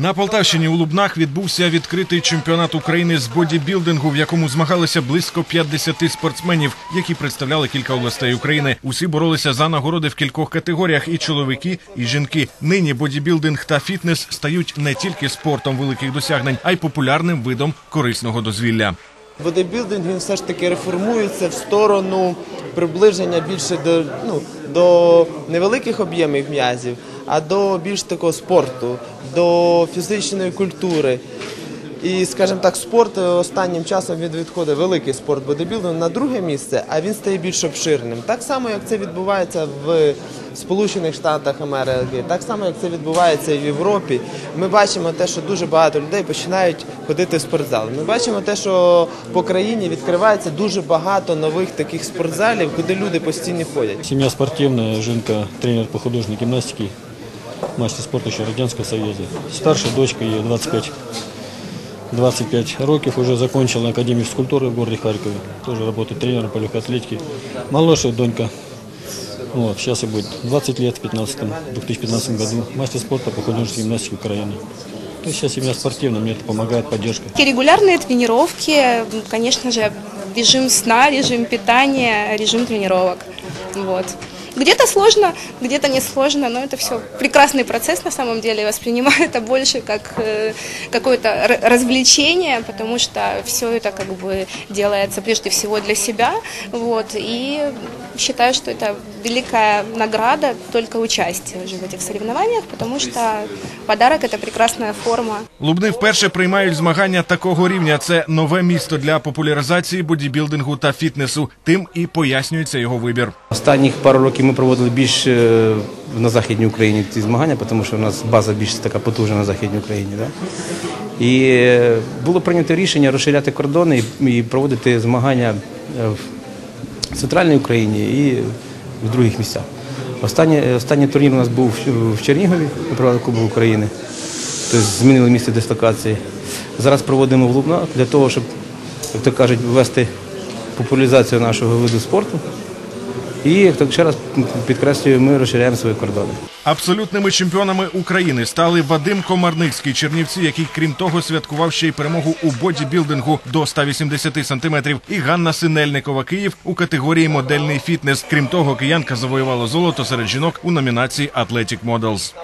На Полтавщині у Лубнах відбувся відкритий чемпіонат України з бодібілдингу, в якому змагалися близько 50 спортсменів, які представляли кілька областей України. Усі боролися за нагороди в кількох категоріях: і чоловіки, і жінки. Нині бодібілдинг та фітнес стають не тільки спортом великих досягнень, а й популярним видом корисного дозвілля. Бодибілдинг він все ж таки реформується в сторону приближення більше до, ну, до невеликих об'ємів м'язів, а до більш такого спорту, до фізичної культури. І, скажімо так, спорт останнім часом він відходить великий спорт бодибілдинг на друге місце, а він стає більш обширним. Так само, як це відбувається в Сполучених Штатах Америки, так само, як це відбувається і в Європі. Ми бачимо те, що дуже багато людей починають ходити в спортзал. Ми бачимо те, що по країні відкривається дуже багато нових таких спортзалів, куди люди постійно ходять. Семья спортивная, жінка, тренер по художественной гимнастике, мастер спорту еще Радянского Союза. Старшая дочка, ей 25, 25 років, уже закончила Академию физкультуры в городе Харькове. Тоже работает тренером по легкой атлетике. Молодшая донька, вот, сейчас ей будет 20 лет в 15 2015 году. Мастер спорта по художественной гимнастике Украины. Есть сейчас семья спортивная, мне это помогает, поддержка. Регулярные тренировки, конечно же, режим сна, режим питания, режим тренировок. Вот. Где-то сложно, где-то не сложно, но это все прекрасный процесс на самом деле. Я воспринимаю это больше как э, какое-то р- развлечение, потому что все это как бы делается прежде всего для себя. Вот, и считаю, что это великая награда только участие уже в этих соревнованиях, потому что подарок это прекрасная форма. Лубни вперше приймають змагання такого рівня. Це нове місто для популяризації бодібілдингу та фітнесу. Тим і пояснюється його вибір. Останніх пару років ми проводили більш е, на Західній Україні ці змагання, тому що у нас база більш така потужна на Західній Україні. Да? І е, було прийнято рішення розширяти кордони і, проводити змагання е, в центральній Україні і в других місцях. Останній, останній турнір у нас був в- Чернігові, ми Кубок України, тобто змінили місце дислокації. Зараз проводимо в Лубнах для того, щоб, як то кажуть, ввести популяризацію нашого виду спорту. І так ще раз підкреслюю, ми розширяємо свої кордони. Абсолютними чемпіонами України стали Вадим Комарницький Чернівці, який крім того святкував ще й перемогу у бодібілдингу до 180 сантиметрів, і Ганна Синельникова Київ у категорії модельний фітнес. Крім того, киянка завоювала золото серед жінок у номінації Атлетік Models.